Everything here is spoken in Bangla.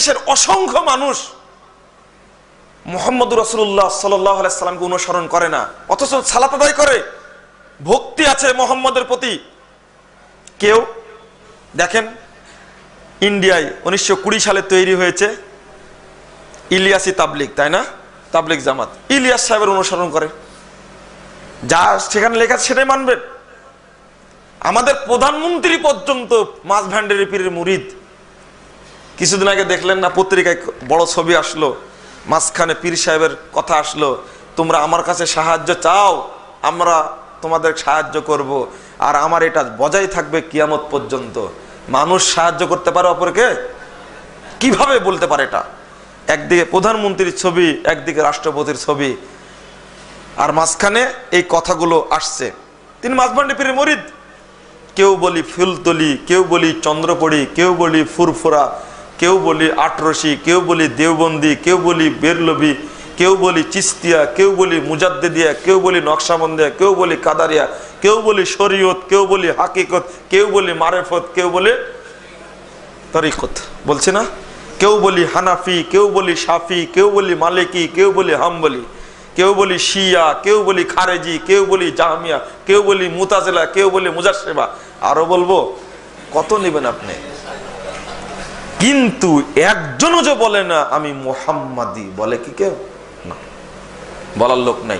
দেশের অসংখ্য মানুষ মোহাম্মদ রসুল্লাহ সাল্লামকে অনুসরণ করে না। অথচ সালাত আদায় করে। ভক্তি আছে মোহাম্মদের প্রতি। কেউ, দেখেন, ইন্ডিয়ায় উনিশশো কুড়ি সালে তৈরি হয়েছে ইলিয়াসি তাবলিক তাই না? তাবলিক জামাত। ইলিয়াস সাহেবের অনুসরণ করে। যা সেখানে লেখা আছে সেটাই মানবেন। আমাদের প্রধানমন্ত্রী পর্যন্ত মাছ ভান্ডারি পীরের মুরিদ। কিছুদিন আগে দেখলেন না পত্রিকায় বড় ছবি আসলো? মাঝখানে পীর সাহেবের কথা আসলো, তোমরা আমার কাছে সাহায্য চাও, আমরা তোমাদের সাহায্য করব, আর আমার এটা বজায় থাকবে কিয়ামত পর্যন্ত। মানুষ সাহায্য করতে পারে অপরকে? কীভাবে বলতে পারে এটা? একদিকে প্রধানমন্ত্রীর ছবি, একদিকে রাষ্ট্রপতির ছবি। আর মাঝখানে এই কথাগুলো আসছে। তিনি মাঝভান্ডি পীরের মরিদ। কেউ বলি ফুলতলি, কেউ বলি চন্দ্রপড়ি, কেউ বলি ফুরফুরা কেউ বলি আটরসি কেউ বলি দেওবন্দি কেউ বলি বেরলবি কেউ বলি চিস্তিয়া কেউ বলি মুজাদ্দিদিয়া কেউ বলি নকশাবন্দিয়া কেউ বলি কাদারিয়া কেউ বলি শরীয়ত কেউ বলি হাকিকত কেউ বলি মারেফত কেউ বলে তরিকত বলছে না কেউ বলি হানাফি কেউ বলি সাফি কেউ বলি মালিকি কেউ বলি হাম্বলি কেউ বলি শিয়া কেউ বলি খারেজি কেউ বলি জাহামিয়া কেউ বলি মুতাজেলা কেউ বলি মুজাসেবা আরও বলব কত নেবেন আপনি কিন্তু একজনও যে বলে না আমি মোহাম্মাদি বলে কি কেউ? বলার লোক নাই।